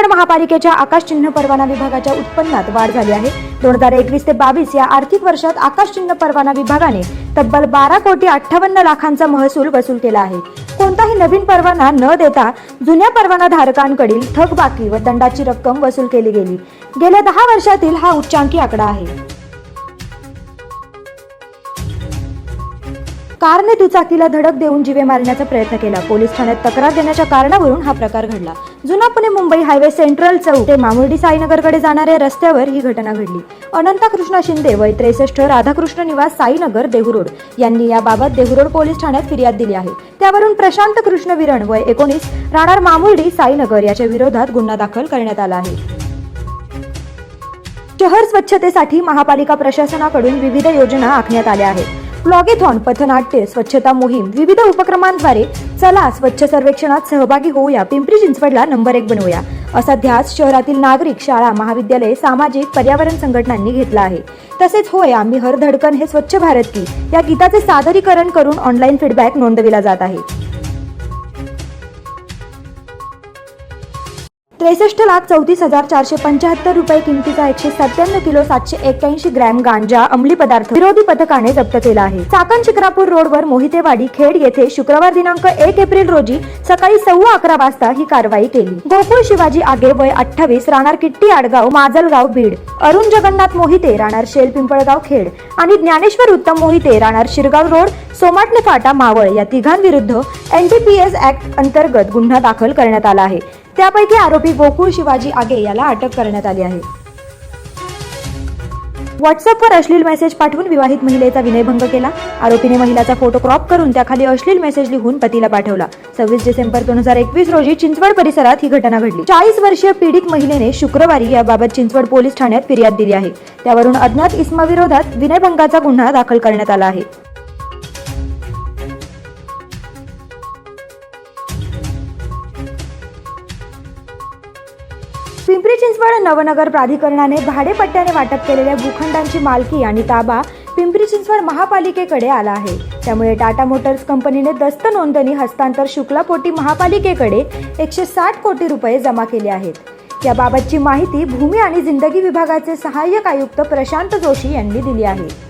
पिंपरी महापालिकेच्या आकाशचिन्ह परवाना विभागाच्या उत्पन्नात वाढ झाली आहे. दोन हजार एकवीस ते बावीस या आर्थिक वर्षात आकाशचिन्ह परवाना विभागाने तब्बल बारा कोटी अठ्ठावन्न लाखांचा महसूल वसूल केला आहे. कोणताही नवीन परवाना न देता जुन्या परवाना धारकांकडील थकबाकी व दंडाची रक्कम वसूल केली गेली. गेल्या दहा वर्षातील हा उच्चांकी आकडा आहे. कारने दुचाकीला धडक देऊन जीवे मारण्याचा प्रयत्न केला. पोलीस ठाण्यात तक्रार देण्याच्या कारणावरून हा प्रकार घडला. जुना पुणे मुंबई हायवे सेंट्रल चौक ते मामुर्डी साईनगरकडे जाणाऱ्या रस्त्यावर ही घटना घडली. अनंता कृष्णा शिंदे वय त्रेसष्ट राधाकृष्ण निवास साईनगर देहुरोड. यांनी याबाबत देहुरोड पोलीस ठाण्यात फिर्याद दिली आहे. त्यावरून प्रशांत कृष्ण विरण वय एकोणीस राहणार मामुर्डी साईनगर याच्या विरोधात गुन्हा दाखल करण्यात आला आहे. शहर स्वच्छतेसाठी महापालिका प्रशासनाकडून विविध योजना आखण्यात आल्या आहेत. ब्लॉगेथॉन पथनाट्य स्वच्छता मोहीम विविध उपक्रमांद्वारे चला स्वच्छ सर्वेक्षणात सहभागी होऊया. पिंपरी चिंचवडला नंबर एक बनवूया. असा ध्यास शहरातील नागरिक शाळा महाविद्यालय सामाजिक पर्यावरण संघटनांनी घेतला आहे. तसेच होय आम्ही हर धडकन हे स्वच्छ भारत की या गीताचे सादरीकरण करून ऑनलाईन फीडबॅक नोंदविला जात आहे. त्रेसष्ट लाख चौतीस हजार चारशे पंच्याहत्तर रुपये किमतीचा एकशे सत्त्याण्णव किलो सातशे एक्क्याऐंशी ग्रॅम गांजा अंमली पदार्थ विरोधी पथकाने जप्त केला आहे. चाकण शिक्रापूर रोडवर मोहितेवाडी खेड येथे शुक्रवार दिनांक एक एप्रिल रोजी सकाळी सव्वा अकरा वाजता ही कारवाई केली. गोकुळ शिवाजी आगे वय अठ्ठावीस राहणार किट्टी आडगाव माजलगाव बीड. अरुण जगन्नाथ मोहिते राहणार शेल पिंपळगाव खेड. आणि ज्ञानेश्वर उत्तम मोहिते राहणार शिरगाव रोड सोमाटणे फाटा मावळ या तिघांविरुद्ध एनडीपीएस ऍक्ट अंतर्गत गुन्हा दाखल करण्यात आला आहे. त्यापैकी आरोपी गोकुळ शिवाजी आगे याला अटक करण्यात आली आहे. व्हॉट्सअपवर अश्लील मेसेज पाठवून विवाहित महिलेचा विनयभंग केला. आरोपीने महिलाचा फोटो क्रॉप करून त्याखाली अश्लील मेसेज लिहून पतीला पाठवला. सव्वीस डिसेंबर दोन हजार एकवीस रोजी चिंचवड परिसरात ही घटना घडली. चाळीस वर्षीय पीडित महिलेने शुक्रवारी याबाबत चिंचवड पोलीस ठाण्यात फिर्याद दिली आहे. त्यावरून अज्ञात इस्माविरोधात विनयभंगाचा गुन्हा दाखल करण्यात आला आहे. पिंपरी चिंचवड नवनगर प्राधिकरणाने भाडेपट्ट्याने वाटप केलेल्या भूखंडांची मालकी आणि ताबा पिंपरी चिंचवड महापालिकेकडे आला आहे. त्यामुळे टाटा मोटर्स कंपनीने दस्त नोंदणी हस्तांतर शुक्लापोटी महापालिकेकडे एकशे साठ कोटी रुपये जमा केले आहेत. याबाबतची माहिती भूमी आणि जिंदगी विभागाचे सहाय्यक आयुक्त प्रशांत जोशी यांनी दिली आहे.